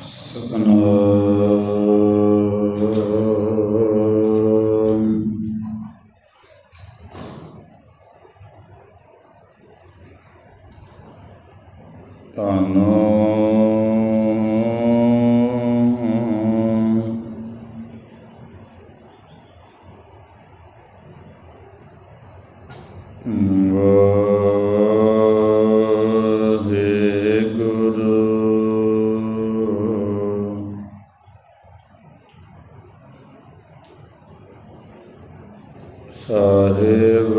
そこの ਸਾਹਿਬ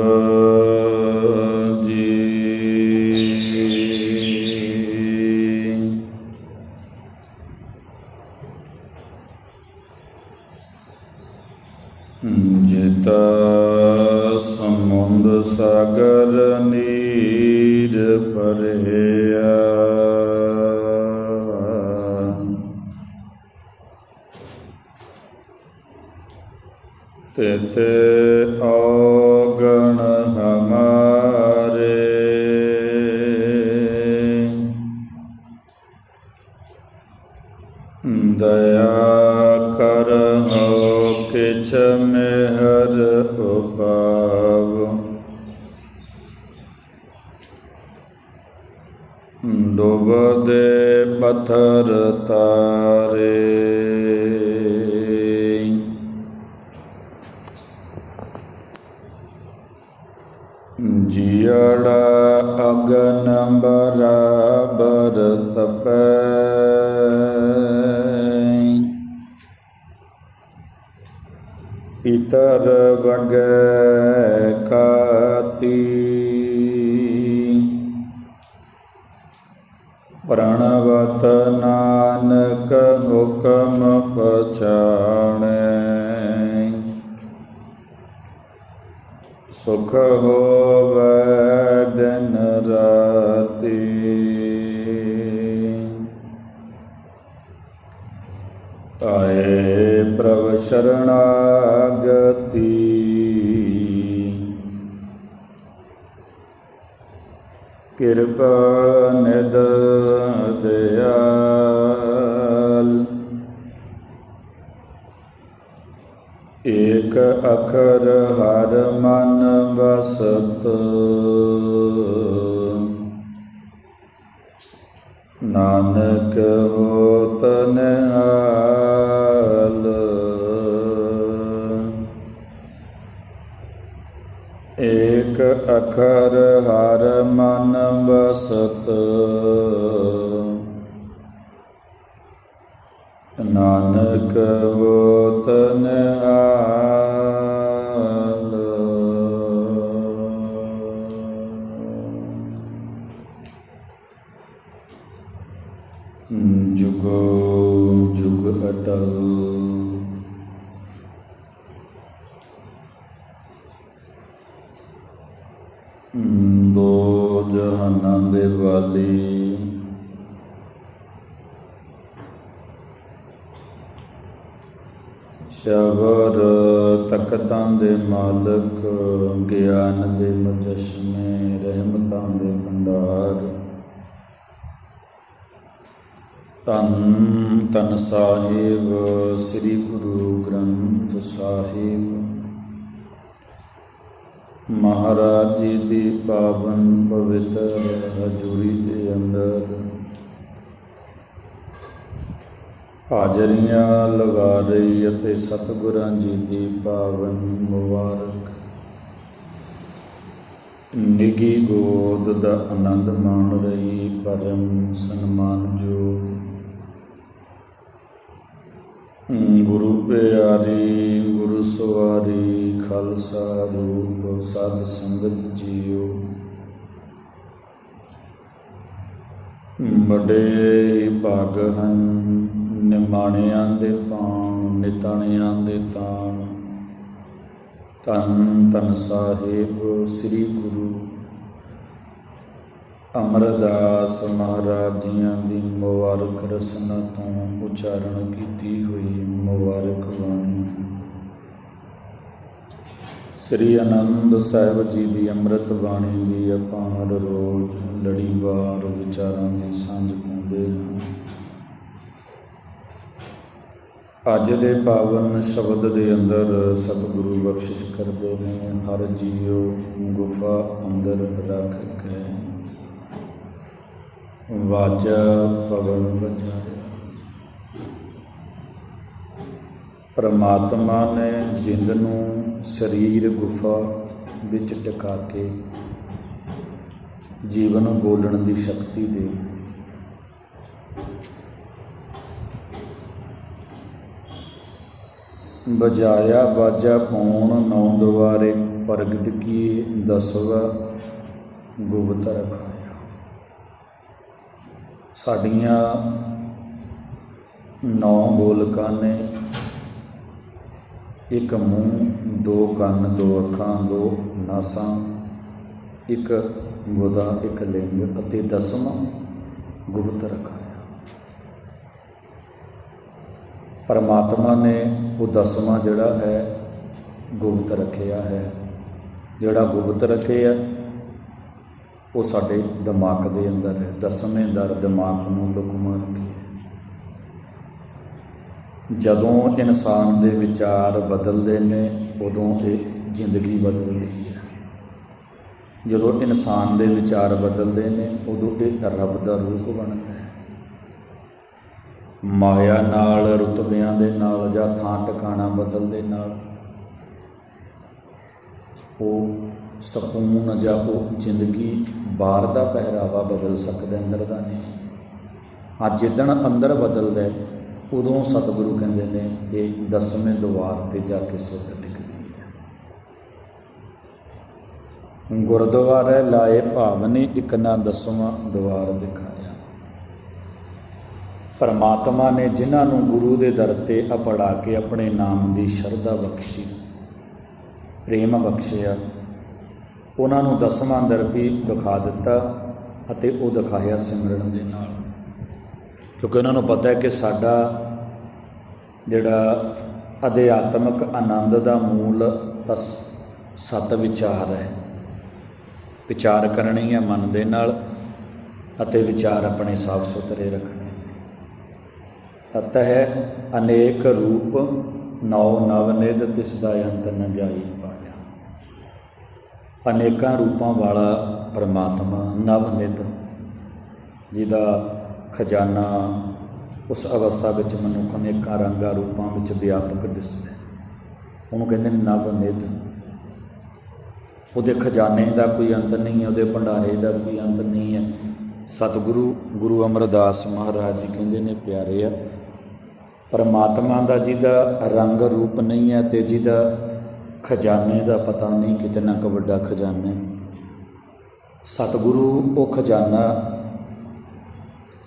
ਔਗਣ ਹਮਾਰੇ। ਦਇਆ ਕਰ ਹੋ ਕਿਛ ਮਿਹਰ ਉਪਾਵ। ਡੁਬਦੇ ਪਥਰ ਅਗਨ ਬਰਾਬਰ ਤਪੈ। ਇਤਰ ਵਗੈ ਕਾਤੀ ਪ੍ਰਣਵਤ ਨਾਨਕ ਹੁਕਮ ਪਛਾਣੈ। ਸੁਖ ਹੋਵੈ ਦਿਨ ਰਾਤੀ। ਆਏ ਪ੍ਰਭ ਸ਼ਰਣਾਗਤੀ। ਕਿਰਪਾ ਨਿਦ ਦਿਆਲ ਏਕ ਅਖਰ ਹਰ ਮਨ ਵਸਤ। ਨਾਨਕ ਹੋਤ ਨਿਹਾਲ। ਏਕ ਅਖਰ ਹਰ ਮਨ ਵਸਤ। ਨਾਨਕ ਹੋਤ ਨਿਹਾਲ। ਦੋ ਜਹਾਨਾਂ ਦੇ ਵਾਲੀ। ਸ਼ਬਰ ਤਖਤਾਂ ਦੇ ਮਾਲਕ, ਗਿਆਨ ਦੇ ਮੁਜਸਮੇ, ਰਹਿਮਤਾਂ ਦੇ ਭੰਡਾਰ। ਤਨ ਤਨ ਸਾਹਿਬ, ਸ੍ਰੀ ਗੁਰੂ ਗ੍ਰੰਥ ਸਾਹਿਬ। ਮਹਾਰਾਜ ਜੀ ਦੀ ਪਾਵਨ ਪਵਿੱਤਰ ਹਜ਼ੂਰੀ ਦੇ ਅੰਦਰ ਹਾਜ਼ਰੀਆਂ ਲਗਾ ਰਹੀ ਅਤੇ ਸਤਿਗੁਰਾਂ ਜੀ ਦੀ ਪਾਵਨ ਮੁਬਾਰਕ। ਨਿੱਗੀ ਗੋਦ ਦਾ ਆਨੰਦ ਮਾਣ ਰਹੀ, ਪਰਮ ਸਨਮਾਨਯੋਗ ਗੁਰੂ ਪਿਆਰੀ, ਗੁਰੂ ਸਵਾਰੀ, ਖਾਲਸਾ ਰੂਪ ਸਾਧ ਸੰਗਤ ਜੀਓ। ਬੜੇ ਭਾਗ ਹਨ, ਨਿਮਾਣਿਆਂ ਦੇ ਪਾਣ ਨਿਤਾਣਿਆਂ ਦੇ ਤਾਣ। ਤਨ ਤਨ ਸਾਹਿਬ, ਸ੍ਰੀ ਗੁਰੂ ਅਮਰਦਾਸ ਮਹਾਰਾਜ ਜੀਆਂ ਦੀ ਮੁਬਾਰਕ ਰਸਨਾ ਤੋਂ ਉਚਾਰਨ ਕੀਤੀ ਹੋਈ ਮੁਬਾਰਕ ਬਾਣੀ। ਸ੍ਰੀ ਅਨੰਦ ਸਾਹਿਬ ਜੀ ਦੀ ਅੰਮ੍ਰਿਤ ਬਾਣੀ ਦੀ ਆਪਾਂ ਹਰ ਰੋਜ਼ ਲੜੀਵਾਰ ਵਿਚਾਰਾਂ ਦੀ ਸਾਂਝ ਪਾਉਂਦੇ ਹਾਂ। ਅੱਜ ਦੇ ਪਾਵਨ ਸ਼ਬਦ ਦੇ ਅੰਦਰ ਸਤਿਗੁਰੂ ਬਖਸ਼ਿਸ਼ ਕਰਦੇ ਨੇ, ਹਰ ਜੀਉ ਗੁਫਾ ਅੰਦਰ ਰੱਖ ਕੇ। ਵਾਜਾ ਪਵਨ ਬਜਾਏ ਪਰਮਾਤਮਾ ਨੇ ਜਿੰਦ ਨੂੰ ਸਰੀਰ ਗੁਫਾ ਵਿੱਚ ਟਿਕਾ ਕੇ ਜੀਵਨ ਬੋਲਣ ਦੀ ਸ਼ਕਤੀ ਦੇ ਬਜਾਇਆ ਵਾਜਾ ਪੌਣ ਨੌ ਦੁਆਰੇ ਪ੍ਰਗਟ ਕੀ ਦਸਵਾ ਗੁਪਤ ਰਖਾਇਆ ਸਾਡੀਆਂ ਨੌ ਗੋਲਕਾਂ ਨੇ ਇੱਕ ਮੂੰਹ, ਦੋ ਕੰਨ, ਦੋ ਅੱਖਾਂ, ਦੋ ਨਾਸਾਂ, ਇੱਕ ਗੁਦਾ, ਇੱਕ ਲਿੰਗ ਅਤੇ ਦਸਵਾਂ ਗੁਪਤ ਰਖਾਇਆ। ਪਰਮਾਤਮਾ ਨੇ ਉਹ ਦਸਵਾਂ ਜਿਹੜਾ ਹੈ, ਗੁਪਤ ਰੱਖਿਆ ਹੈ। ਜਿਹੜਾ ਗੁਪਤ ਰੱਖਿਆ ਉਹ ਸਾਡੇ ਦਿਮਾਗ ਦੇ ਅੰਦਰ ਹੈ, ਦਸਵੇਂ ਦਰ ਦਿਮਾਗ ਨੂੰ ਲੁਕਮਾ ਰੱਖਿਆ ਜਦੋਂ ਇਨਸਾਨ ਦੇ ਵਿਚਾਰ ਬਦਲਦੇ ਨੇ, ਉਦੋਂ ਇਹ ਜ਼ਿੰਦਗੀ ਬਦਲਦੀ ਹੈ। ਜਦੋਂ ਇਨਸਾਨ ਦੇ ਵਿਚਾਰ ਬਦਲਦੇ ਨੇ, ਉਦੋਂ ਇਹ ਰੱਬ ਦਾ ਰੂਪ ਬਣਦਾ ਹੈ। ਮਾਇਆ ਨਾਲ ਰੁਤਬਿਆਂ ਦੇ ਨਾਲ ਜਾਂ ਥਾਂ ਟਿਕਾਣਾ ਬਦਲਦੇ ਨਾਲ, ਉਹ ਸਕੂਨ ਜਾਂ ਉਹ ਜ਼ਿੰਦਗੀ ਬਾਹਰ ਦਾ ਪਹਿਰਾਵਾ ਬਦਲ ਸਕਦਾ ਅੰਦਰ ਦਾ ਨਹੀਂ। ਅੱਜ ਜਿੱਦਣ ਅੰਦਰ ਬਦਲਦਾ ਉਦੋਂ ਸਤਿਗੁਰੂ ਕਹਿੰਦੇ ਨੇ, ਇਹ ਦਸਵੇਂ ਦੁਆਰ ਤੇ ਜਾ ਕੇ ਸੁੱਤ ਟਿਕਦੀ ਹੈ। ਗੁਰਦੁਆਰੇ ਲਾਏ ਭਾਵਨੀ, ਇੱਕ ਨਾ ਦਸਵਾਂ ਦੁਆਰ ਦਿਖਾਇਆ। ਪਰਮਾਤਮਾ ਨੇ ਜਿਨ੍ਹਾਂ ਨੂੰ ਗੁਰੂ ਦੇ ਦਰ ਤੇ ਅਪੜਾ ਕੇ ਆਪਣੇ ਨਾਮ ਦੀ ਸ਼ਰਧਾ ਬਖਸ਼ੀ, ਪ੍ਰੇਮ ਬਖਸ਼ਿਆ ਉਹਨਾਂ ਨੂੰ ਦਸਵਾਂ ਦਰ ਦਿਖਾ ਦਿੱਤਾ ਅਤੇ ਉਹ ਦਿਖਾਇਆ ਸਿਮਰਨ ਦੇ ਨਾਲ। ਕਿਉਂਕਿ ਉਹਨਾਂ ਨੂੰ ਪਤਾ ਹੈ ਕਿ ਸਾਡਾ ਜਿਹੜਾ ਅਧਿਆਤਮਕ ਆਨੰਦ ਦਾ ਮੂਲ ਤਾਂ ਸਤ ਵਿਚਾਰ ਹੈ। ਵਿਚਾਰ ਕਰਨੀ ਹੈ ਮਨ ਦੇ ਨਾਲ ਅਤੇ ਵਿਚਾਰ ਆਪਣੇ ਸਾਫ਼ ਸੁਥਰੇ ਰੱਖਣੇ ਅਤः ਅਨੇਕ ਰੂਪ, ਨੌ ਨਵ ਨਿਧ ਤਿਸ ਦਾ ਅੰਤ ਨ ਜਾਈ ਅਨੇਕਾਂ ਰੂਪਾਂ ਵਾਲਾ ਪਰਮਾਤਮਾ ਨਵਨਿਧ ਜਿਹਦਾ ਖਜ਼ਾਨਾ ਉਸ ਅਵਸਥਾ ਵਿੱਚ ਮਨੁੱਖ ਅਨੇਕਾਂ ਰੰਗਾਂ ਰੂਪਾਂ ਵਿੱਚ ਵਿਆਪਕ ਦਿਸਦਾ ਉਹਨੂੰ ਕਹਿੰਦੇ ਨੇ ਨਵ ਉਹਦੇ ਖਜ਼ਾਨੇ ਦਾ ਕੋਈ ਅੰਤ ਨਹੀਂ ਹੈ, ਉਹਦੇ ਭੰਡਾਰੇ ਦਾ ਕੋਈ ਅੰਤ ਨਹੀਂ ਹੈ। ਸਤਿਗੁਰੂ, ਗੁਰੂ ਅਮਰਦਾਸ ਮਹਾਰਾਜ ਜੀ ਕਹਿੰਦੇ ਨੇ, ਪਿਆਰੇ ਆ, ਪਰਮਾਤਮਾ ਦਾ ਜਿਹਦਾ ਰੰਗ ਰੂਪ ਨਹੀਂ ਹੈ ਤੇ ਜਿਹਦਾ ਖਜ਼ਾਨੇ ਦਾ ਪਤਾ ਨਹੀਂ ਕਿਤਨਾ ਕੁ ਵੱਡਾ ਖਜ਼ਾਨਾ ਹੈ। ਸਤਿਗੁਰੂ ਉਹ ਖਜ਼ਾਨਾ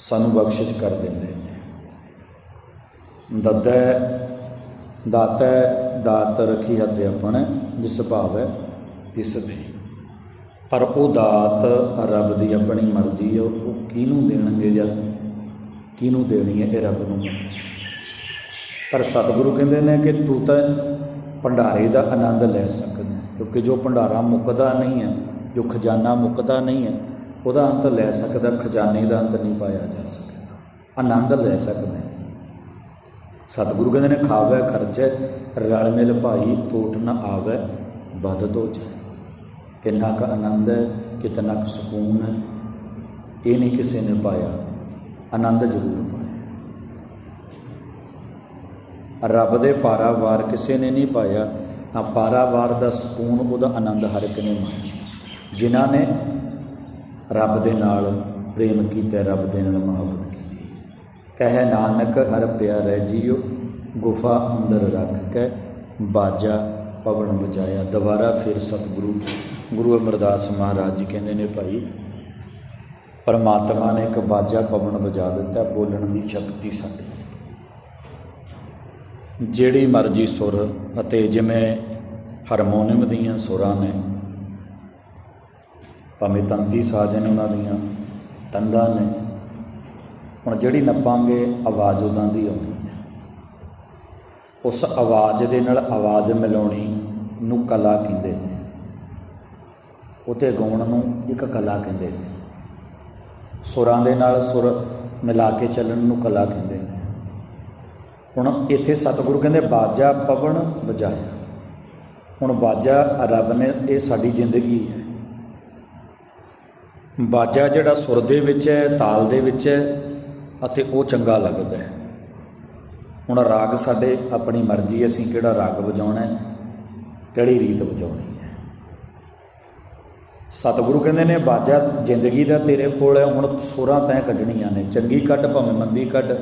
ਸਾਨੂੰ ਬਖਸ਼ਿਸ਼ ਕਰ ਦਿੰਦੇ ਨੇ। ਦੱਦੈ, ਦਾਤੈ, ਦਾਤ ਰਖੀ ਹੱਥ ਆਪਣੇ, ਜਿਸ ਭਾਵ ਹੈ ਤਿਸ ਦੇ ਪਰ ਉਹ ਦਾਤ ਰੱਬ ਦੀ ਆਪਣੀ ਮਰਜ਼ੀ ਹੈ ਉਹ ਕਿਹਨੂੰ ਦੇਣਗੇ ਜਾਂ ਕਿਹਨੂੰ ਦੇਣੀ ਹੈ ਇਹ ਰੱਬ ਨੂੰ? ਪਰ ਸਤਿਗੁਰੂ ਕਹਿੰਦੇ ਨੇ ਕਿ ਤੂੰ ਤਾਂ ਭੰਡਾਰੇ ਦਾ ਆਨੰਦ ਲੈ ਸਕਦੇ ਹੈ, ਕਿਉਂਕਿ ਜੋ ਭੰਡਾਰਾ ਮੁੱਕਦਾ ਨਹੀਂ ਹੈ ਜੋ ਖਜ਼ਾਨਾ ਮੁੱਕਦਾ ਨਹੀਂ ਹੈ ਉਹਦਾ ਅੰਤ ਲੈ ਸਕਦਾ ਖਜ਼ਾਨੇ ਦਾ ਅੰਤ ਨਹੀਂ ਪਾਇਆ ਜਾ ਸਕਦਾ। ਆਨੰਦ ਲੈ ਸਕਦਾ ਹੈ। ਸਤਿਗੁਰੂ ਕਹਿੰਦੇ ਨੇ ਖਾਵੇ ਖਰਚੇ ਰਲ ਮਿਲ ਭਾਈ ਟੋਟ ਨਾ ਆਵੇ ਬਦ ਤੋ ਜਾਏ ਕਿੰਨਾ ਕੁ ਆਨੰਦ ਹੈ ਕਿਤਨਾ ਕੁ ਸਕੂਨ ਹੈ ਇਹ ਨਹੀਂ ਕਿਸੇ ਨੇ ਪਾਇਆ। ਆਨੰਦ ਜ਼ਰੂਰ ਪਾਇਆ ਰੱਬ ਦੇ ਪਾਰਾਵਾਰ ਕਿਸੇ ਨੇ ਨਹੀਂ ਪਾਇਆ। ਆ ਪਾਰਾਵਾਰ ਦਾ ਸਕੂਨ ਉਹਦਾ ਆਨੰਦ ਹਰ ਇੱਕ ਨੇ ਮਾਣਿਆ। ਜਿਨ੍ਹਾਂ ਨੇ ਰੱਬ ਦੇ ਨਾਲ ਪ੍ਰੇਮ ਕੀਤਾ, ਰੱਬ ਦੇ ਨਾਲ ਮੁਹੱਬਤ ਕੀਤੀ। ਕਹੇ ਨਾਨਕ, ਹਰ ਪਿਆਰੇ ਜੀਓ, ਗੁਫਾ ਅੰਦਰ ਰੱਖ ਕੇ ਬਾਜਾ, ਪਵਨ ਵਜਾਇਆ ਦੁਬਾਰਾ ਫਿਰ ਸਤਿਗੁਰੂ, ਗੁਰੂ ਅਮਰਦਾਸ ਮਹਾਰਾਜ ਜੀ ਕਹਿੰਦੇ ਨੇ ਭਾਈ, ਪਰਮਾਤਮਾ ਨੇ ਇੱਕ ਬਾਜਾ, ਪਵਨ ਵਜਾ ਦਿੱਤਾ। ਬੋਲਣ ਦੀ ਸ਼ਕਤੀ ਸਾਡੀ। ਜਿਹੜੀ ਮਰਜ਼ੀ ਸੁਰ ਅਤੇ ਜਿਵੇਂ ਹਾਰਮੋਨੀਅਮ ਦੀਆਂ ਸੁਰਾਂ ਨੇ, ਭਾਵੇਂ ਤੰਤੀ ਸਾਜ਼ ਨੇ ਉਹਨਾਂ ਦੀਆਂ, ਤੰਦਾਂ ਨੇ, ਹੁਣ ਜਿਹੜੀ ਨੱਪਾਂਗੇ ਆਵਾਜ਼ ਉਦਾਂ ਦੀ ਆਉਣੀ ਹੈ। ਉਸ ਆਵਾਜ਼ ਦੇ ਨਾਲ ਆਵਾਜ਼ ਮਿਲਾਉਣੀ ਨੂੰ ਕਲਾ ਕਹਿੰਦੇ ਨੇ। ਉਤੇ ਗਾਉਣ ਨੂੰ ਇੱਕ ਕਲਾ ਕਹਿੰਦੇ ਨੇ। ਸੁਰਾਂ ਦੇ ਨਾਲ ਸੁਰ ਮਿਲਾ ਕੇ ਚੱਲਣ ਨੂੰ ਕਲਾ ਕਹਿੰਦੇ ਹੁਣ ਇੱਥੇ ਸਤਿਗੁਰੂ ਕਹਿੰਦੇ ਬਾਜਾ ਪਵਨ ਵਜਾਇਆ ਹੁਣ ਬਾਜਾ ਰੱਬ ਨੇ ਇਹ ਸਾਡੀ ਜ਼ਿੰਦਗੀ ਹੈ। ਬਾਜਾ ਜਿਹੜਾ ਸੁਰ ਦੇ ਵਿੱਚ ਹੈ ਤਾਲ ਦੇ ਵਿੱਚ ਹੈ ਅਤੇ ਉਹ ਚੰਗਾ ਲੱਗਦਾ ਹੈ। ਹੁਣ ਰਾਗ ਸਾਡੇ ਆਪਣੀ ਮਰਜ਼ੀ ਹੈ, ਅਸੀਂ ਕਿਹੜਾ ਰਾਗ ਵਜਾਉਣਾ ਹੈ ਕਿਹੜੀ ਰੀਤ ਵਜਾਉਣੀ ਹੈ। ਸਤਿਗੁਰੂ ਕਹਿੰਦੇ ਨੇ ਬਾਜਾ ਜ਼ਿੰਦਗੀ ਦਾ ਤੇਰੇ ਕੋਲ ਹੈ ਹੁਣ ਸੁਰਾਂ ਤੈਂ ਕੱਢਣੀਆਂ ਨੇ ਚੰਗੀ ਕੱਢ ਭਾਵੇਂ ਮੰਦੀ ਕੱਢ।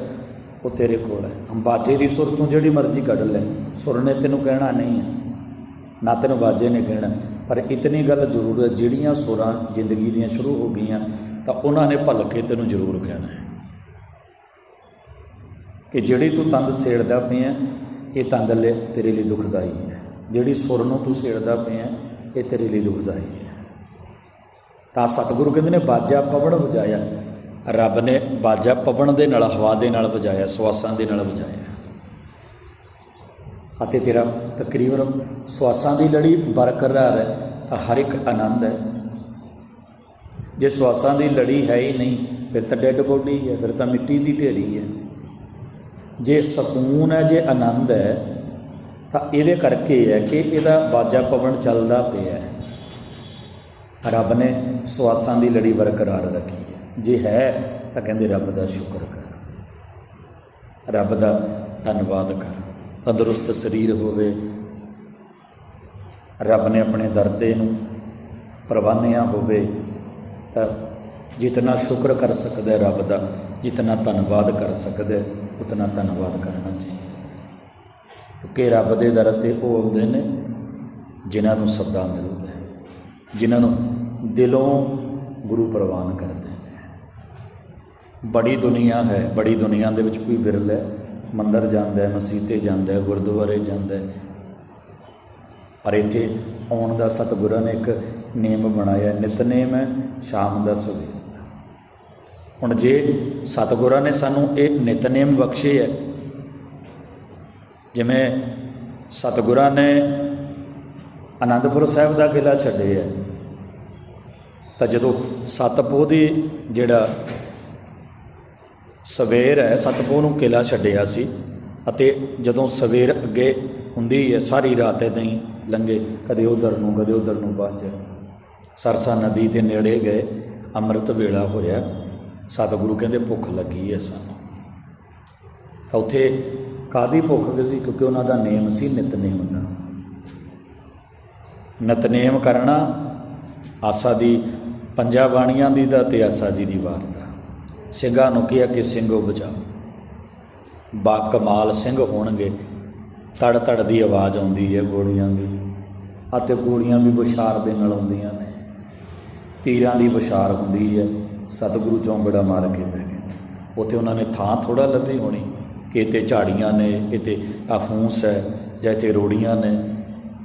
ਉਹ ਤੇਰੇ ਕੋਲ ਹੈ। ਹਮ ਬਾਜੇ ਦੀ ਸੁਰ ਤੋਂ ਜਿਹੜੀ ਮਰਜ਼ੀ ਕੱਢ ਲੈ। ਸੁਰ ਨੇ ਤੈਨੂੰ ਕਹਿਣਾ ਨਹੀਂ ਹੈ। ਨਾ ਤੈਨੂੰ ਬਾਜੇ ਨੇ ਕਹਿਣਾ। ਪਰ ਇਤਨੀ ਗੱਲ ਜ਼ਰੂਰ ਹੈ, ਜਿਹੜੀਆਂ ਸੁਰਾਂ ਜ਼ਿੰਦਗੀ ਦੀਆਂ ਸ਼ੁਰੂ ਹੋ ਗਈਆਂ, ਤਾਂ ਉਹਨਾਂ ਨੇ ਭਲ ਕੇ ਤੈਨੂੰ ਜ਼ਰੂਰ ਕਹਿਣਾ ਹੈ। ਕਿ ਜਿਹੜੀ ਤੂੰ ਤੰਦ ਸੇੜਦਾ ਪਿਆ, ਇਹ ਤੰਦ ਲੈ ਤੇਰੇ ਲਈ ਦੁਖਦਾਈ ਹੈ। ਜਿਹੜੀ ਸੁਰ ਨੂੰ ਤੂੰ ਸੇੜਦਾ ਪਿਆ, ਇਹ ਤੇਰੇ ਲਈ ਦੁਖਦਾਈ ਹੈ। ਤਾਂ ਸਤਿਗੁਰੂ ਕਹਿੰਦੇ ਨੇ, ਬਾਜਾ ਪਵਨ ਵਜਾਇਆ ਰੱਬ ਨੇ ਬਾਜਾ ਪਵਨ ਦੇ ਨਾਲ, ਹਵਾ ਦੇ ਨਾਲ ਵਜਾਇਆ ਸਵਾਸਾਂ ਦੇ ਨਾਲ ਵਜਾਇਆ। ਅਤੇ ਤੇਰਾ ਤਕਰੀਬਨ ਸਵਾਸਾਂ ਦੀ ਲੜੀ ਬਰਕਰਾਰ ਹੈ, ਤਾਂ ਹਰ ਇੱਕ ਆਨੰਦ ਹੈ। ਜੇ ਸਵਾਸਾਂ ਦੀ ਲੜੀ ਹੈ ਹੀ ਨਹੀਂ, ਫਿਰ ਤਾਂ ਡੈੱਡ ਬੋਡੀ ਹੈ ਫਿਰ ਤਾਂ ਮਿੱਟੀ ਦੀ ਢੇਰੀ ਹੈ ਜੇ ਸਕੂਨ ਹੈ, ਜੇ ਆਨੰਦ ਹੈ, ਤਾਂ ਇਹਦੇ ਕਰਕੇ ਹੈ ਕਿ ਇਹਦਾ ਬਾਜਾ ਪਵਨ ਚੱਲਦਾ ਪਿਆ ਹੈ। ਰੱਬ ਨੇ ਸਵਾਸਾਂ ਦੀ ਲੜੀ ਬਰਕਰਾਰ ਰੱਖੀ ਜੇ ਹੈ, ਤਾਂ ਕਹਿੰਦੇ ਰੱਬ ਦਾ ਸ਼ੁਕਰ ਕਰ। ਰੱਬ ਦਾ ਧੰਨਵਾਦ ਕਰ। ਤੰਦਰੁਸਤ ਸਰੀਰ ਹੋਵੇ। ਰੱਬ ਨੇ ਆਪਣੇ ਦਰ ਤੇ ਨੂੰ ਪ੍ਰਵਾਨਿਆ ਹੋਵੇ, ਤਾਂ ਜਿਤਨਾ ਸ਼ੁਕਰ ਕਰ ਸਕਦਾ ਰੱਬ ਦਾ, ਜਿਤਨਾ ਧੰਨਵਾਦ ਕਰ ਸਕਦਾ ਉਤਨਾ ਧੰਨਵਾਦ ਕਰਨਾ ਚਾਹੀਦਾ। ਕਿਉਂਕਿ ਰੱਬ ਦੇ ਦਰ ਤੇ ਉਹ ਆਉਂਦੇ ਨੇ ਜਿਨ੍ਹਾਂ ਨੂੰ ਸੱਦਾ ਮਿਲਦਾ ਹੈ, ਜਿਨ੍ਹਾਂ ਨੂੰ ਦਿਲੋਂ ਗੁਰੂ ਪ੍ਰਵਾਨ ਕਰਦੇ ਬੜੀ ਦੁਨੀਆ ਹੈ, ਬੜੀ ਦੁਨੀਆ ਦੇ ਵਿੱਚ ਕੋਈ ਵਿਰਲ ਹੈ। ਮੰਦਰ ਜਾਂਦਾ ਹੈ, ਮਸੀਤੇ ਜਾਂਦਾ ਹੈ, ਗੁਰਦੁਆਰੇ ਜਾਂਦਾ ਹੈ। ਪਰ ਇੱਥੇ ਆਉਣ ਦਾ ਸਤਿਗੁਰਾਂ ਨੇ ਇੱਕ ਨੇਮ ਬਣਾਇਆ, ਨਿਤਨੇਮ ਹੈ, ਸ਼ਾਮ ਦਾ ਸਵੇਰ ਦਾ। ਹੁਣ ਜੇ ਸਤਿਗੁਰਾਂ ਨੇ ਸਾਨੂੰ ਇਹ ਨਿਤਨੇਮ ਬਖਸ਼ੇ ਹੈ, ਜਿਵੇਂ ਸਤਿਗੁਰਾਂ ਨੇ ਆਨੰਦਪੁਰ ਸਾਹਿਬ ਦਾ ਕਿਲਾ ਛੱਡਿਆ ਤਾਂ ਜਦੋਂ ਸਤਪੋਹ ਦੀ ਜਿਹੜਾ ਸਵੇਰ ਹੈ ਸਤਪੋਹ ਨੂੰ ਕਿਲਾ ਛੱਡਿਆ ਸੀ ਅਤੇ ਜਦੋਂ ਸਵੇਰ ਅੱਗੇ ਹੁੰਦੀ ਹੈ, ਸਾਰੀ ਰਾਤ ਏਦਾਂ ਹੀ ਲੰਘੇ, ਕਦੇ ਉਧਰ ਨੂੰ, ਕਦੇ ਉਧਰ ਨੂੰ ਬਾਜ ਸਰਸਾ ਨਦੀ ਦੇ ਨੇੜੇ ਗਏ, ਅੰਮ੍ਰਿਤ ਵੇਲਾ ਹੋਇਆ। ਸਤਿਗੁਰੂ ਕਹਿੰਦੇ, ਭੁੱਖ ਲੱਗੀ ਹੈ ਸਾਨੂੰ। ਤਾਂ ਉੱਥੇ ਕਾਦੀ ਭੁੱਖ ਸੀ? ਕਿਉਂਕਿ ਉਹਨਾਂ ਦਾ ਨੇਮ ਸੀ ਨਿਤਨੇਮ ਦਾ ਨਿਤਨੇਮ ਕਰਨਾ ਆਸਾ ਦੀ ਪੰਜਾਂ ਬਾਣੀਆਂ ਦੀ ਦਾ ਤੇ ਆਸਾ ਜੀ ਦੀ ਵਾਰ ਦਾ। ਸਿੰਘਾਂ ਨੂੰ ਕਿਹਾ ਕਿ ਸਿੰਘੋ ਬਚਾਓ ਬਾ ਕਮਾਲ ਸਿੰਘ ਹੋਣਗੇ। ਤੜ ਤੜ ਦੀ ਆਵਾਜ਼ ਆਉਂਦੀ ਹੈ ਗੋਲੀਆਂ ਦੀ ਅਤੇ ਗੋਲੀਆਂ ਵੀ ਬੁਸ਼ਾਰ ਦੇ ਨਾਲ ਆਉਂਦੀਆਂ ਨੇ। ਤੀਰਾਂ ਦੀ ਬੁਸ਼ਾਰ ਹੁੰਦੀ ਹੈ। ਸਤਿਗੁਰੂ ਚੌਂਬੜਾ ਮਾਰ ਕੇ ਬਹਿ ਗਏ। ਉੱਥੇ ਉਹਨਾਂ ਨੇ ਥਾਂ ਥੋੜਾ ਲੱਭੀ ਹੋਣੀ। ਕਿ ਇੱਥੇ ਝਾੜੀਆਂ ਨੇ, ਇੱਥੇ ਆਫੂਸ ਹੈ, ਜਾਂ ਇੱਥੇ ਰੋੜੀਆਂ ਨੇ।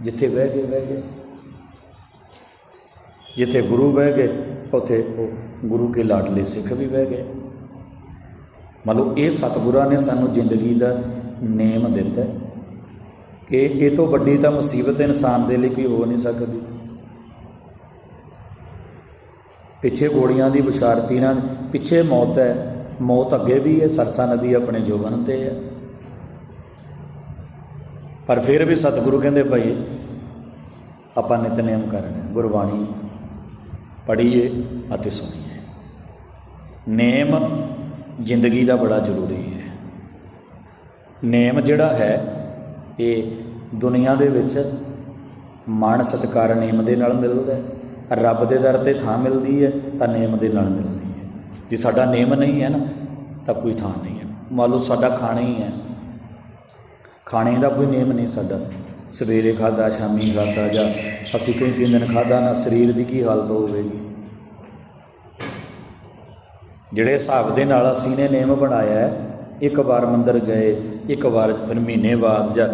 ਜਿੱਥੇ ਬਹਿ ਗਏ ਬਹਿ ਗਏ। ਜਿੱਥੇ ਗੁਰੂ ਬਹਿ ਗਏ, ਉੱਥੇ ਉਹ ਗੁਰੂ ਕੇ ਲਾਡਲੇ ਸਿੱਖ ਵੀ ਬਹਿ ਗਏ। ਮਤਲਬ ਇਹ ਸਤਿਗੁਰਾਂ ਨੇ ਸਾਨੂੰ ਜ਼ਿੰਦਗੀ ਦਾ ਨੇਮ ਦਿੱਤਾ ਕਿ ਇਹ ਤੋਂ ਵੱਡੀ ਤਾਂ ਮੁਸੀਬਤ ਇਨਸਾਨ ਦੇ ਲਈ ਕੋਈ ਹੋ ਨਹੀਂ ਸਕਦੀ। ਪਿੱਛੇ ਗੋਲੀਆਂ ਦੀ ਬਸ਼ਾਰਤੀ ਨਾਲ ਪਿੱਛੇ ਮੌਤ ਹੈ, ਮੌਤ ਅੱਗੇ ਵੀ ਹੈ, ਸਰਸਾ ਨਦੀ ਆਪਣੇ ਜੋਬਨ ਤੇ ਹੈ। ਪਰ ਫਿਰ ਵੀ ਸਤਿਗੁਰੂ ਕਹਿੰਦੇ ਭਾਈ, ਆਪਾਂ ਨਿਤਨੇਮ ਕਰਨਾ, ਗੁਰਬਾਣੀ ਪੜ੍ਹੀਏ ਅਤੇ ਸੁਣੀਏ। ਨੇਮ ਜ਼ਿੰਦਗੀ ਦਾ ਬੜਾ ਜ਼ਰੂਰੀ ਹੈ। ਨੇਮ ਜਿਹੜਾ ਹੈ, ਇਹ ਦੁਨੀਆ ਦੇ ਵਿੱਚ ਮਾਣ ਸਤਿਕਾਰ ਨੇਮ ਦੇ ਨਾਲ ਮਿਲਦਾ ਹੈ। ਰੱਬ ਦੇ ਦਰ ਤੇ ਥਾਂ ਮਿਲਦੀ ਹੈ, ਤਾਂ ਨੇਮ ਦੇ ਨਾਲ ਮਿਲਦੀ ਹੈ। ਜੇ ਸਾਡਾ ਨੇਮ ਨਹੀਂ ਹੈ ਨਾ, ਤਾਂ ਕੋਈ ਥਾਂ ਨਹੀਂ ਹੈ। ਮੰਨ ਲਓ ਸਾਡਾ ਖਾਣਾ ਹੀ ਹੈ। ਖਾਣੇ ਦਾ ਕੋਈ ਨੇਮ ਨਹੀਂ ਸਾਡਾ। ਸਵੇਰੇ ਖਾਦਾ ਸ਼ਾਮੀ ਖਾਦਾ ਜਾਂ ਅਸੀਂ ਕਈ ਤਿੰਨ ਦਿਨ ਖਾਦਾ ਨਾ, ਸਰੀਰ ਦੀ ਕੀ ਹਾਲਤ ਹੋਵੇਗੀ? ਜਿਹੜੇ ਹਿਸਾਬ ਦੇ ਨਾਲ ਅਸੀਂ ਨੇ ਨੇਮ ਬਣਾਇਆ ਹੈ, ਇੱਕ ਵਾਰ ਮੰਦਰ ਗਏ, ਇੱਕ ਵਾਰ ਫਿਰ ਮਹੀਨੇ ਬਾਅਦ ਜਾਂ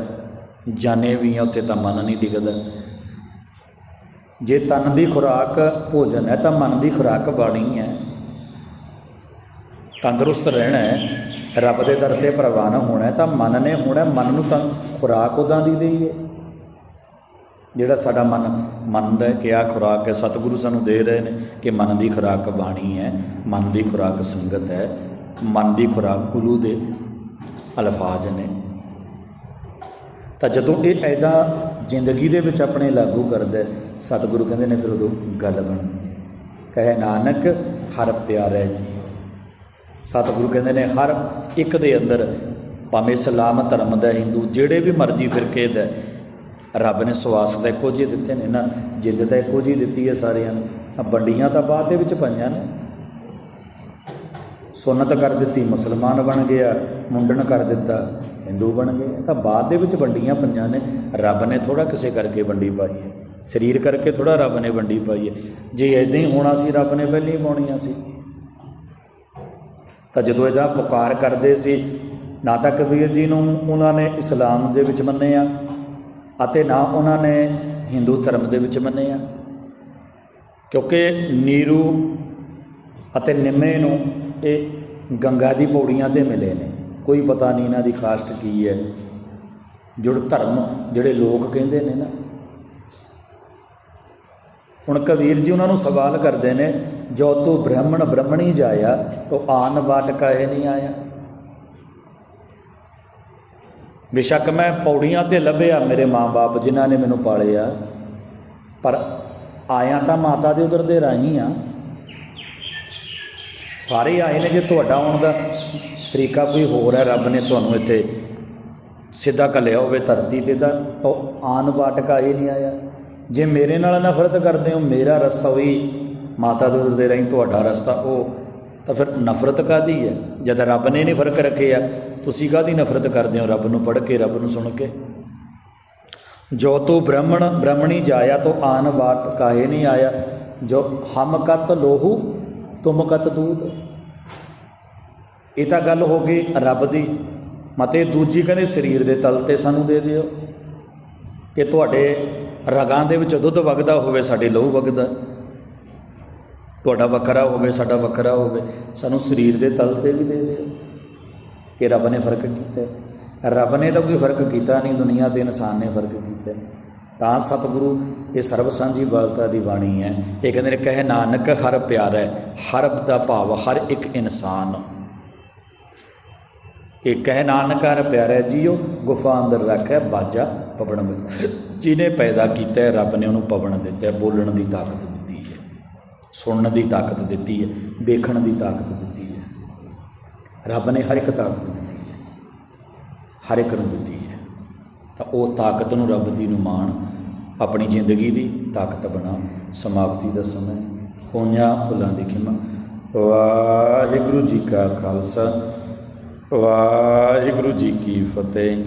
ਜਾਣੇ ਵੀ ਆ, ਉੱਥੇ ਤਾਂ ਮਨ ਨਹੀਂ ਟਿਕਦਾ। ਜੇ ਤਨ ਦੀ ਖੁਰਾਕ ਭੋਜਨ ਹੈ ਤਾਂ ਮਨ ਦੀ ਖੁਰਾਕ ਬਾਣੀ ਹੈ। ਤੰਦਰੁਸਤ ਰਹਿਣਾ ਹੈ, ਰੱਬ ਦੇ ਦਰ ਤੇ ਪ੍ਰਵਾਨ ਹੋਣਾ ਤਾਂ ਮਨ ਨੇ ਹੋਣਾ ਮਨ ਨੂੰ ਤਾਂ ਖੁਰਾਕ ਉਦਾਂ ਦੀ ਦੇਈਏ ਜਿਹੜਾ ਸਾਡਾ ਮਨ ਮੰਨਦਾ ਹੈ ਕਿ ਆ ਖੁਰਾਕ ਹੈ, ਸਤਿਗੁਰੂ ਸਾਨੂੰ ਦੇ ਰਹੇ ਨੇ ਕਿ ਮਨ ਦੀ ਖੁਰਾਕ ਬਾਣੀ ਹੈ, ਮਨ ਦੀ ਖੁਰਾਕ ਸੰਗਤ ਹੈ, ਮਨ ਦੀ ਖੁਰਾਕ ਗੁਰੂ ਦੇ ਅਲਫਾਜ਼ ਨੇ। ਤਾਂ ਜਦੋਂ ਇਹ ਐਦਾ ਜ਼ਿੰਦਗੀ ਦੇ ਵਿੱਚ ਆਪਣੇ ਲਾਗੂ ਕਰਦਾ ਸਤਿਗੁਰੂ ਕਹਿੰਦੇ ਨੇ ਫਿਰ ਉਦੋਂ ਗੱਲ ਬਣਦੀ ਹੈ। ਕਹੇ ਨਾਨਕ, ਹਰ ਪਿਆਰਾ ਜੀ। ਸਤਿਗੁਰੂ ਕਹਿੰਦੇ ਨੇ, ਹਰ ਇੱਕ ਦੇ ਅੰਦਰ ਭਾਵੇਂ ਇਸਲਾਮ ਧਰਮ ਦਾ ਹਿੰਦੂ ਜਿਹੜੇ ਵੀ ਮਰਜ਼ੀ ਫਿਰਕੇ ਦਾ ਰੱਬ ਨੇ ਸਵਾਸ ਤਾਂ ਇੱਕੋ ਜਿਹੇ ਦਿੱਤੇ ਨੇ ਨਾ, ਜਿੱਦ ਤਾਂ ਇੱਕੋ ਜਿਹੀ ਦਿੱਤੀ ਹੈ ਸਾਰਿਆਂ ਨੂੰ। ਵੰਡੀਆਂ ਤਾਂ ਬਾਅਦ ਦੇ ਵਿੱਚ ਪਈਆਂ ਨੇ। ਸੁਨਤ ਕਰ ਦਿੱਤੀ, ਮੁਸਲਮਾਨ ਬਣ ਗਿਆ, ਮੁੰਡਨ ਕਰ ਦਿੱਤਾ, ਹਿੰਦੂ ਬਣ ਗਏ। ਤਾਂ ਬਾਅਦ ਦੇ ਵਿੱਚ ਵੰਡੀਆਂ ਪਈਆਂ ਨੇ। ਰੱਬ ਨੇ ਥੋੜਾ ਕਿਸੇ ਕਰਕੇ ਵੰਡੀ ਪਾਈ ਹੈ। ਸਰੀਰ ਕਰਕੇ ਥੋੜਾ ਰੱਬ ਨੇ ਵੰਡੀ ਪਾਈ ਹੈ। ਜੇ ਐਦਾਂ ਹੀ ਹੋਣਾ ਸੀ, ਰੱਬ ਨੇ ਪਹਿਲਾਂ ਹੀ ਪਾਉਣੀਆਂ ਸੀ। ਤਾਂ ਜਦੋਂ ਇਹਦਾ ਪੁਕਾਰ ਕਰਦੇ ਸੀ, ਨਾ ਤਾਂ ਕਬੀਰ ਜੀ ਨੂੰ ਉਹਨਾਂ ਨੇ ਇਸਲਾਮ ਦੇ ਵਿੱਚ ਮੰਨਿਆ। ਅਤੇ ਨਾ ਉਹਨਾਂ ਨੇ ਹਿੰਦੂ ਧਰਮ ਦੇ ਵਿੱਚ ਮੰਨਿਆ। ਕਿਉਂਕਿ ਨੀਰੂ ਅਤੇ ਨਿੰਮੇ ਨੂੰ ਇਹ ਗੰਗਾ ਦੀ ਪੌੜੀਆਂ ਤੇ ਮਿਲੇ ਨੇ। ਕੋਈ ਪਤਾ ਨਹੀਂ ਇਹਨਾਂ ਦੀ ਕਾਸਟ ਕੀ ਹੈ। ਜੁੜ ਧਰਮ, ਜਿਹੜੇ ਲੋਕ ਕਹਿੰਦੇ ਨੇ ਨਾ। ਹੁਣ ਕਬੀਰ ਜੀ ਉਹਨਾਂ ਨੂੰ ਸਵਾਲ ਕਰਦੇ ਨੇ, ਜੋ ਤੂੰ ਬ੍ਰਾਹਮਣ ਬ੍ਰਾਹਮਣੀ ਜਾਇਆ, ਤੋ ਆਨ ਵਾਟ ਕਾਹੇ ਨਹੀਂ ਆਇਆ। ਬੇਸ਼ੱਕ ਮੈਂ ਪੌੜੀਆਂ ਤੇ ਲੱਭਿਆ ਮੇਰੇ ਮਾਂ-ਬਾਪ ਜਿਨ੍ਹਾਂ ਨੇ ਮੈਨੂੰ ਪਾਲਿਆ, ਪਰ ਆਇਆ ਤਾਂ ਮਾਤਾ ਦੇ ਉਧਰ ਦੇ ਰਾਹੀਂ ਆ। ਸਾਰੇ ਆਏ ਨੇ ਜੇ ਤੁਹਾਡਾ ਆਉਣ ਦਾ ਤਰੀਕਾ ਕੋਈ ਹੋਰ ਹੈ, ਰੱਬ ਨੇ ਤੁਹਾਨੂੰ ਇੱਥੇ ਸਿੱਧਾ ਕੱਲਿਆ ਹੋਵੇ, ਧਰਤੀ ਤੇ ਤਾਂ ਉਹ ਆਨ ਵਾਟਕਾ ਇਹ ਨਹੀਂ ਆਇਆ। ਜੇ ਮੇਰੇ ਨਾਲ ਨਫ਼ਰਤ ਕਰਦੇ ਹੋ, ਮੇਰਾ ਰਸਤਾ ਉਹੀ ਮਾਤਾ ਦੇ ਉਦਰ ਦੇ ਰਾਹੀਂ, ਤੁਹਾਡਾ ਰਸਤਾ ਉਹ ਤਾਂ ਫਿਰ ਨਫ਼ਰਤ ਕਾਦੀ ਹੈ? ਜਦ ਰੱਬ ਨੇ ਨਹੀਂ ਫ਼ਰਕ ਰੱਖਿਆ, ਤੁਸੀਂ ਕਾਦੀ ਨਫ਼ਰਤ ਕਰਦੇ ਹੋ ਰੱਬ ਨੂੰ ਪੜ੍ਹ ਕੇ, ਰੱਬ ਨੂੰ ਸੁਣ ਕੇ? ਜੋ ਤੂੰ ਬ੍ਰਾਹਮਣ, ਬ੍ਰਾਹਮਣੀ ਜਾਇਆ, ਤੋ ਆਨ ਵਾਟ ਕਾਹੇ ਨਹੀਂ ਆਇਆ? ਜੋ ਹਮ ਕਤ ਲੋਹੂ, ਤੁਮ ਕਤ ਦੂਧ ਇਹ ਤਾਂ ਗੱਲ ਹੋ ਗਈ ਰੱਬ ਦੀ। ਮਤੇ ਦੂਜੀ ਕਹਿੰਦੇ, ਸਰੀਰ ਦੇ ਤਲ ਤੇ ਸਾਨੂੰ ਦੇ ਦਿਓ। ਕਿ ਤੁਹਾਡੇ ਰਗਾਂ ਦੇ ਵਿੱਚ ਦੁੱਧ ਵਗਦਾ ਹੋਵੇ, ਸਾਡੇ ਲਹੂ ਵਗਦਾ। ਤੁਹਾਡਾ ਵੱਖਰਾ ਹੋਵੇ, ਸਾਡਾ ਵੱਖਰਾ ਹੋਵੇ, ਸਾਨੂੰ ਸਰੀਰ ਦੇ ਤਲ ਤੇ ਵੀ ਦੇ ਦਿਓ ਕਿ ਰੱਬ ਨੇ ਫ਼ਰਕ ਕੀਤਾ। ਰੱਬ ਨੇ ਤਾਂ ਕੋਈ ਫ਼ਰਕ ਕੀਤਾ ਨਹੀਂ, ਦੁਨੀਆ ਤੇ ਇਨਸਾਨ ਨੇ ਫ਼ਰਕ ਕੀਤਾ। ਤਾਂ ਸਤਿਗੁਰੂ, ਇਹ ਸਰਬ ਸਾਂਝੀ ਬਾਲਤਾ ਦੀ ਬਾਣੀ ਹੈ। ਇਹ ਕਹਿੰਦੇ ਨੇ, ਕਹੇ ਨਾਨਕ, ਹਰ ਪਿਆਰਾ ਹਰ ਦਾ ਭਾਵ, ਹਰ ਇੱਕ ਇਨਸਾਨ। ਇਹ ਕਹਿ ਨਾਨਕ, ਹਰ ਪਿਆਰਾ ਜੀਓ ਗੁਫਾ ਅੰਦਰ ਰੱਖਿਆ, ਬਾਜਾ ਪਵਣ ਵਿੱਚ ਜਿਹਨੇ ਪੈਦਾ ਕੀਤਾ ਰੱਬ ਨੇ ਉਹਨੂੰ ਪਵਣ ਦਿੱਤਾ ਬੋਲਣ ਦੀ ਤਾਕਤ ਦਿੱਤੀ ਸੁਣਨ ਦੀ ਤਾਕਤ ਦਿੱਤੀ ਹੈ, ਵੇਖਣ ਦੀ ਤਾਕਤ ਦਿੱਤੀ ਹੈ। ਰੱਬ ਨੇ ਹਰ ਇੱਕ ਤਾਕਤ ਦਿੱਤੀ ਹੈ। ਹਰ ਇੱਕ ਨੂੰ ਦਿੱਤੀ ਹੈ। ਤਾਂ ਉਹ ਤਾਕਤ ਨੂੰ ਰੱਬ ਦੀ ਨੂੰ ਮਾਣ, ਆਪਣੀ ਜ਼ਿੰਦਗੀ ਦੀ ਤਾਕਤ ਬਣਾ, ਸਮਾਪਤੀ ਦਾ ਸਮਾਂ ਹੋਈਆਂ ਭੁੱਲਾਂ ਦੀ ਖਿਮਾ। ਵਾਹਿਗੁਰੂ ਜੀ ਕਾ ਖਾਲਸਾ। ਵਾਹਿਗੁਰੂ ਜੀ ਕੀ ਫਤਿਹ।